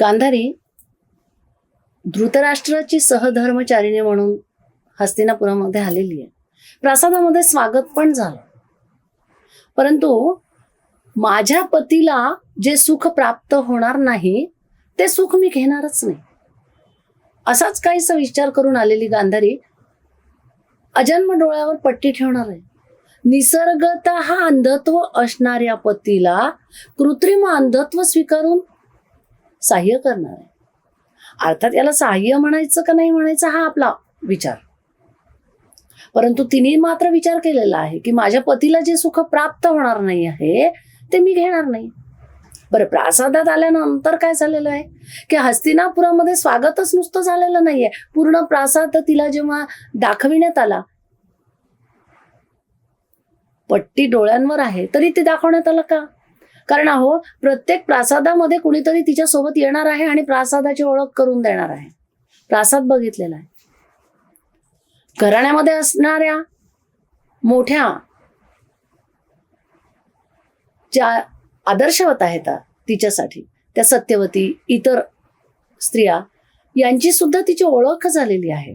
गांधारी धृतराष्ट्राची सहधर्मचारिणी म्हणून हस्तिनापुरामध्ये आलेली आहे. प्रासादामध्ये स्वागत पण झालं. परंतु माझ्या पतीला जे सुख प्राप्त होणार नाही ते सुख मी घेणारच नाही. असाच काहीसा विचार करून आलेली गांधारी अजन्म डोळ्यावर पट्टी ठेवणार आहे. निसर्गत हा अंधत्व असणाऱ्या पतीला कृत्रिम अंधत्व स्वीकारून सहाय्य करणार आहे. अर्थात याला सहाय्य म्हणायचं का नाही म्हणायचं हा आपला विचार. परंतु तिने मात्र विचार केलेला आहे की माझ्या पतीला जे सुख प्राप्त होणार नाही आहे ते मी घेणार नाही. बरं प्रासादात आल्यानंतर काय झालेलं आहे? की हस्तिनापुरामध्ये स्वागतच नुसतं झालेलं नाहीये. पूर्ण प्रासाद तिला जेव्हा दाखविण्यात आला पट्टी डोळ्यांवर आहे तरी ते दाखवण्यात आलं का? कारण अहो प्रत्येक प्रासादामध्ये कुणीतरी तिच्या सोबत येणार आहे आणि प्रासादाची ओळख करून देणार आहे. प्रासाद बघितलेला आहे. घराण्यामध्ये असणाऱ्या मोठ्या ज्या आदर्शवत आहेत तिच्यासाठी त्या सत्यवती इतर स्त्रिया यांची सुद्धा तिची ओळख झालेली आहे.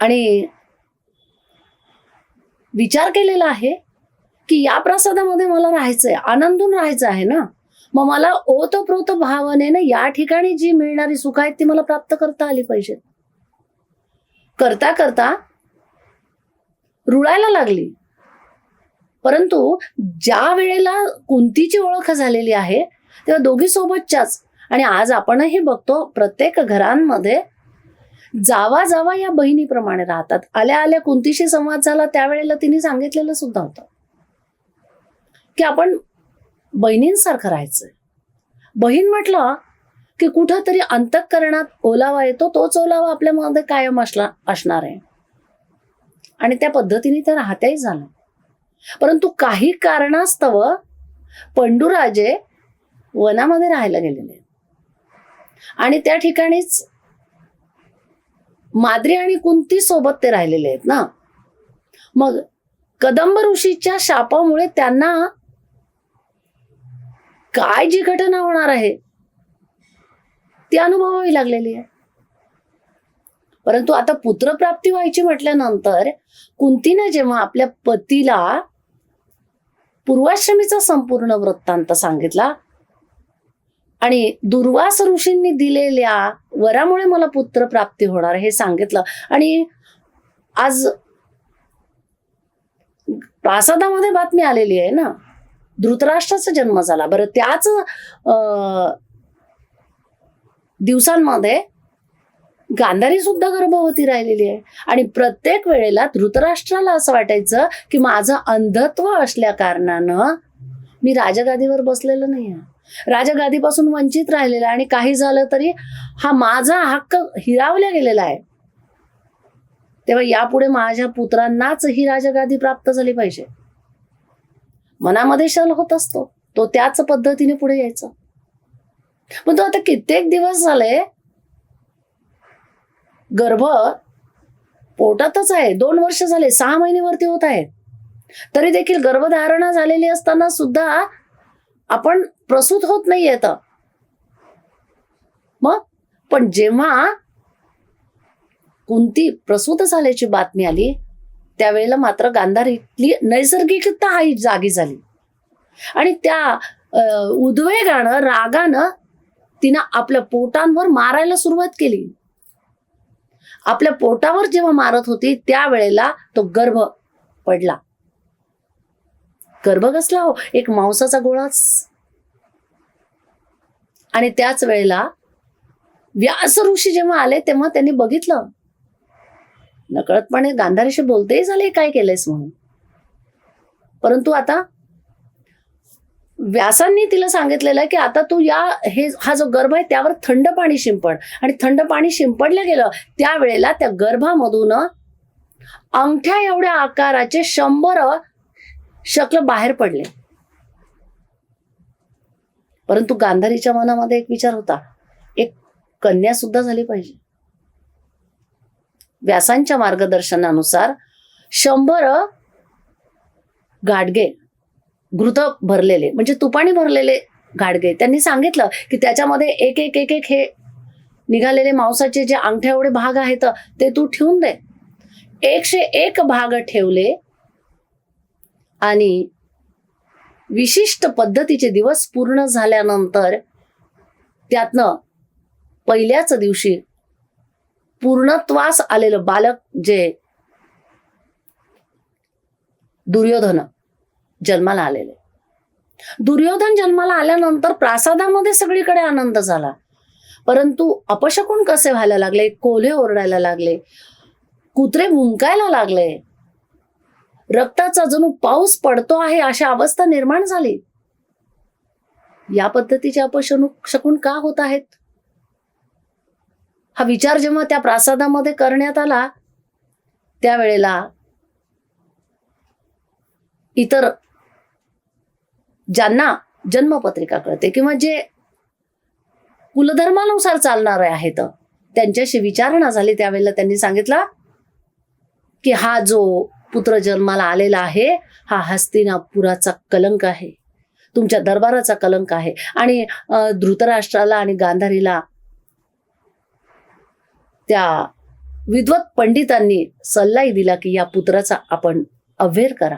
आणि विचार केलेला आहे की या प्रसादामध्ये मला राहायचंय आनंदून राहायचं आहे ना? मग मला ओतप्रोत भावनेनं या ठिकाणी जी मिळणारी सुख आहेत ती मला प्राप्त करता आली पाहिजे करता करता रुळायला लागली. परंतु ज्या वेळेला कुंतीची ओळख झालेली आहे तेव्हा दोघी सोबतच्याच. आणि आज आपणही बघतो प्रत्येक घरांमध्ये जावा जावा या बहिणीप्रमाणे राहतात. आल्या आल्या कुंतीशी संवाद झाला त्यावेळेला तिने सांगितलेलं सुद्धा होतं. की आपण बहिणींसारखं राहायचंय. बहीण म्हटलं की कुठंतरी अंतःकरणात ओलावा येतो तोच ओलावा आपल्यामध्ये कायम असला असणार आहे. आणि त्या पद्धतीने त्या राहत्याही झालं. परंतु काही कारणास्तव पंडुराजे वनामध्ये राहायला गेलेले. आहेत. आणि त्या ठिकाणीच माद्री आणि कुंती सोबत ते राहिलेले आहेत ना. मग कदंब ऋषीच्या शापामुळे त्यांना काय जी घटना होणार आहे? ती अनुभवावी लागलेली आहे. परंतु आता पुत्रप्राप्ती व्हायची म्हटल्यानंतर कुंतीने जेव्हा आपल्या पतीला पूर्वाश्रमीचा संपूर्ण वृत्तांत सांगितला आणि दुर्वास ऋषींनी दिलेल्या वरामुळे मला पुत्र प्राप्ती होणार हे सांगितलं आणि आज प्रासादामध्ये बातमी आलेली आहे ना? धृतराष्ट्राचा जन्म झाला. बरं त्याच अं, दिवसांमध्ये गांधारी सुद्धा गर्भवती राहिलेली आहे. आणि प्रत्येक वेळेला धृतराष्ट्राला असं वाटायचं की माझं अंधत्व असल्या कारणानं मी राजगादीवर बसलेलं नाही आहे राजगादीपासून वंचित राहिलेला आहे आणि काही झालं तरी हा माझा हक्क हिरावला गेलेला आहे. तेव्हा यापुढे माझ्या पुत्रांनाच ही राजगादी प्राप्त झाली पाहिजे. मनामध्ये शल होत असतो. तो त्याच पद्धतीने पुढे यायचा. पण तो आता कित्येक दिवस झाले गर्भ पोटातच आहे. दोन वर्ष झाले सहा महिने वरती होत आहेत. तरी देखील गर्भधारणा झालेली असताना सुद्धा आपण प्रसूत होत नाही येत मग? पण जेव्हा कोणती प्रसूत झाल्याची बातमी आली त्यावेळेला मात्र गांधारीतली नैसर्गिकता हा जागी झाली. आणि त्या उद्वेगानं रागानं तिनं आपल्या पोटांवर मारायला सुरुवात केली. आपल्या पोटावर जेव्हा मारत होती त्यावेळेला तो गर्भ पडला. गर्भ कसला हो? एक मांसाचा गोळाच. आणि त्याच वेळेला व्यास ऋषी जेव्हा आले तेव्हा त्यांनी बघितलं नकळतपणे गांधारीशी बोलतेही झाले काय केलंयस म्हणून? परंतु आता व्यासांनी तिला सांगितलेलं आहे की आता तू या हे हा जो गर्भ आहे त्यावर थंड पाणी शिंपड. आणि थंड पाणी शिंपडलं गेलं त्यावेळेला त्या गर्भामधून अंगठ्या एवढ्या आकाराचे शंभर शक्ल बाहेर पडले. परंतु गांधारीच्या मनामध्ये एक विचार होता एक कन्या सुद्धा झाली पाहिजे. व्यासांच्या मार्गदर्शनानुसार शंभर गाडगे घृत भरलेले म्हणजे तुपाणी भरलेले गाडगे. त्यांनी सांगितलं की त्याच्यामध्ये एक एक एक एक हे निघालेले मांसाचे जे अंगठ्या एवढे भाग आहेत ते तू ठेवून दे. एकशे एक भाग ठेवले आणि विशिष्ट पद्धतीचे दिवस पूर्ण झाल्यानंतर त्यातनं पहिल्याच दिवशी पूर्णत्वास आलेलं बालक जे दुर्योधन जन्माला आलेले. दुर्योधन जन्माला आल्यानंतर प्रासादामध्ये सगळीकडे आनंद झाला. परंतु अपशकुन कसे व्हायला लागले? कोल्हे ओरडायला लागले. कुत्रे भुंकायला लागले. रक्ताचा जणू पाऊस पडतो आहे अशा अवस्था निर्माण झाली. या पद्धतीचे अपशकून का होत आहेत? हा विचार जेव्हा त्या प्रासादामध्ये करण्यात आला त्यावेळेला इतर ज्यांना जन्मपत्रिका कळते किंवा जे कुलधर्मानुसार चालणारे आहेत त्यांच्याशी विचारणा झाली त्यावेळेला त्यांनी सांगितलं की हा जो पुत्र जन्माला आलेला आहे हा हस्तिनापुराचा कलंक आहे. तुमच्या दरबाराचा कलंक आहे. आणि धृतराष्ट्राला आणि गांधारीला त्या विद्वत पंडितांनी सल्लाही दिला की या पुत्राचा आपण अव्हेर करा.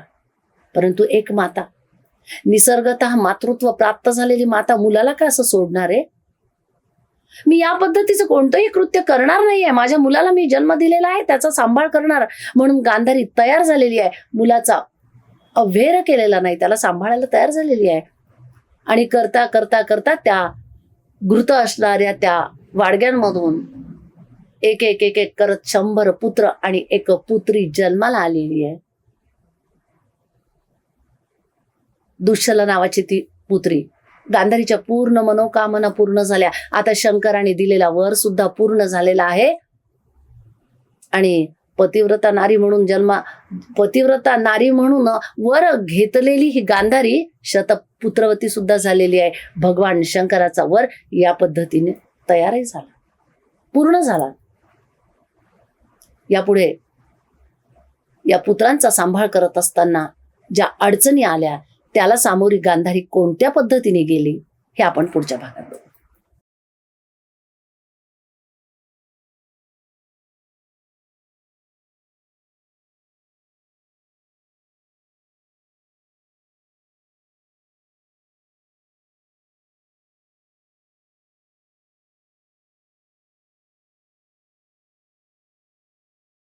परंतु एक माता निसर्गत मातृत्व प्राप्त झालेली माता मुलाला का असं सोडणार आहे? मी या पद्धतीचं कोणतंही कृत्य करणार नाहीये. माझ्या मुलाला मी जन्म दिलेला आहे त्याचा सांभाळ करणार म्हणून गांधारी तयार झालेली आहे. मुलाचा अव्हेर केलेला नाही त्याला सांभाळायला तयार झालेली आहे. आणि करता करता करता त्या घृत असणाऱ्या त्या वाडग्यांमधून एक एक एक एक करत शंभर पुत्र आणि एक पुत्री जन्माला आलेली आहे. दुःशला नावाची ती पुत्री. गांधारीच्या पूर्ण मनोकामना पूर्ण झाल्या. आता शंकराने दिलेला वर सुद्धा पूर्ण झालेला आहे. आणि पतिव्रता नारी म्हणून जन्मा पतिव्रता नारी म्हणून वर घेतलेली ही गांधारी शतपुत्रवती सुद्धा झालेली आहे. भगवान शंकराचा वर या पद्धतीने तयारही झाला. पूर्ण झाला. यापुढे या पुत्रांचा सांभाळ करत असताना ज्या अडचणी आल्या त्याला सामोरी गांधारी कोणत्या पद्धतीने गेली हे आपण पुढच्या भागात बघू.